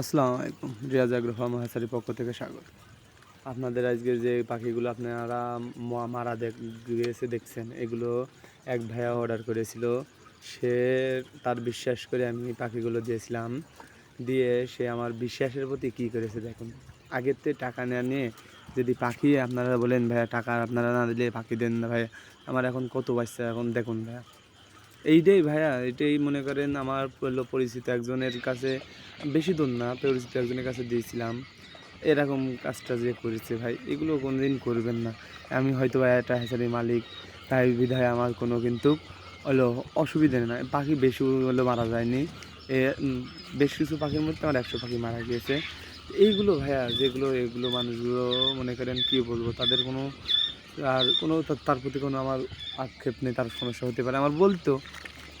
আসসালামু আলাইকুম। রিয়াজ আগ্রহ, মহাসারির পক্ষ থেকে স্বাগত। আপনাদের আজকে যে পাখিগুলো আপনারা মারা গিয়েছে, দেখছেন, এগুলো এক ভাইয়া অর্ডার করেছিল। সে তার বিশ্বাস করে আমি পাখিগুলো দিয়েছিলাম। দিয়ে সে আমার বিশ্বাসের প্রতি কী করেছে দেখুন। আগের থেকে টাকা নেওয়া নিয়ে যদি পাখি আপনারা বলেন, ভাইয়া, টাকা আপনারা না দিলে পাখি দেন না ভাইয়া। আমার এখন কত বাচ্চা, এখন দেখুন ভাইয়া। এইটাই ভাইয়া এটাই মনে করেন আমার পরিচিত একজনের কাছে, বেশি দূর না, পরিচিত একজনের কাছে দিয়েছিলাম। এরকম কাজটা যে করেছে ভাই, এগুলো কোনোদিন করবেন না। আমি হয়তো ভাই একটা হ্যাচারির মালিক, তাই বিধায় আমার কোনো কিন্তু হলো অসুবিধা নেই। পাখি বেশি হলো মারা যায়নি। এ বেশ কিছু পাখির মধ্যে আমার একশো পাখি মারা গিয়েছে। এইগুলো ভাইয়া, যেগুলো, এগুলো মানুষগুলো মনে করেন কী বলব, তাদের কোনো আর কোনো তার প্রতি কোনো আমার আক্ষেপ নেই, তার সমস্যা হতে পারে। আমার বলতো,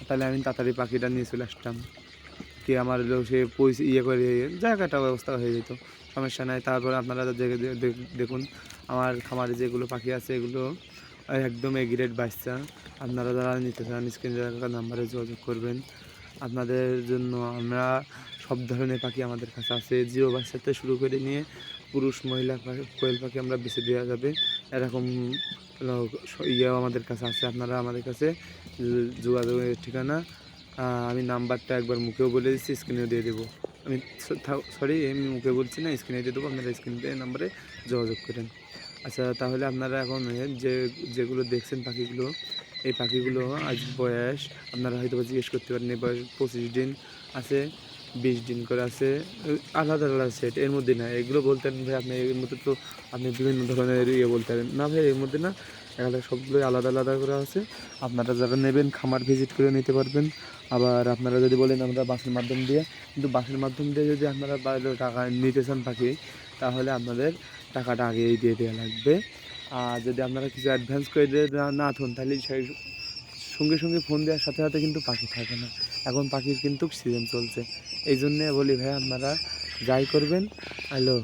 তাহলে আমি তাড়াতাড়ি পাখিটা নিয়ে চলে আসতাম। কি আমার সে পয়সা ইয়ে করে জায়গাটা ব্যবস্থা হয়ে যেত, সমস্যা নাই। তারপরে আপনারা দেখুন, আমার খামারে যেগুলো পাখি আছে, এগুলো একদম এগ্রেড বাচ্চা। আপনারা যারা নিতে চান, স্ক্রিনে নাম্বারে যোগাযোগ করবেন। আপনাদের জন্য আমরা সব ধরনের পাখি আমাদের কাছে আছে। জিরো বাচ্চা থেকে শুরু করে নিয়ে পুরুষ, মহিলা কোয়েল পাখি আমরা বেছে দেওয়া যাবে। এরকম ইয়েও আমাদের কাছে আছে। আপনারা আমাদের কাছে যোগাযোগের ঠিকানা আমি নাম্বারটা একবার মুখেও বলে দিচ্ছি, স্ক্রিনেও দিয়ে দেবো। আমি সরি আমি মুখে বলছি না, স্ক্রিনে দিয়ে দেবো, আপনারা স্ক্রিনে নাম্বারে যোগাযোগ করেন। আচ্ছা তাহলে আপনারা এখন যে, যেগুলো দেখছেন পাখিগুলো, এই পাখিগুলো আজ বয়স, আপনারা হয়তো জিজ্ঞেস করতে পারেন, এই বয়স পঁচিশ দিন আছে। বিশ দিন করে আছে। আলাদা আলাদা সেট এর মধ্যে না, এগুলো বলতেন, ভাই, আপনি এর মধ্যে তো, আপনি বিভিন্ন ধরনের ইয়ে বলতে পারেন না, ভাই, এর মধ্যে না এখানে সবগুলোই আলাদা আলাদা করে আছে। আপনারা যারা নেবেন, খামার ভিজিট করে নিতে পারবেন। আবার আপনারা যদি বলেন আমরা বাসের মাধ্যম দিয়ে, কিন্তু বাসের মাধ্যম দিয়ে যদি আপনারা বাইরে টাকা নিতে চান পাখি, তাহলে আপনাদের টাকাটা আগেই দিয়ে দেওয়া লাগবে। আর যদি আপনারা কিছু অ্যাডভান্স করে দিয়ে না- না থন তাহলে সেই সঙ্গে সঙ্গে ফোন দেওয়ার সাথে সাথে কিন্তু পাখি থাকে না। এখন পাখির কিন্তু সিজন চলছে। এই জন্যে বলি, ভাই, আপনারা যাই করবেন, হ্যালো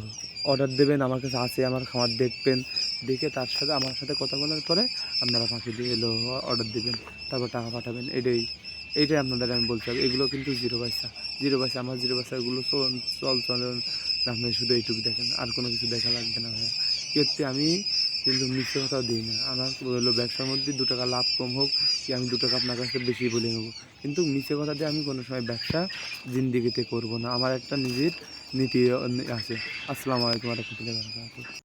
অর্ডার দেবেন, আমার কাছে আছে, আমার খামার দেখবেন, দেখে তার সাথে, আমার সাথে কথা বলার পরে আপনারা পাখি দিয়ে এলো অর্ডার দেবেন, তারপর টাকা পাঠাবেন, এটাই এইটাই আপনাদের আমি বলতে হবে এগুলো কিন্তু জিরো পয়সা জিরো পয়সা, আমার জিরো পয়সাগুলো চল চল চলন আপনি শুধু এইটুকু দেখেন, আর কোনো কিছু দেখা লাগবে না, ভাইয়া। এতে আমি কিন্তু মিথ্যে কথা দিই না। আমার হলো ব্যবসার মধ্যে দু টাকা লাভ কম হোক কি আমি দু টাকা আপনার কাছে বেশি বলে নেব। কিন্তু মিথ্যে কথা দিয়ে আমি কোনো সময় ব্যবসা জিন্দিগিতে করব না। আমার একটা নিজের নীতি আছে। আসসালামু আলাইকুম রহমতুল্লাহ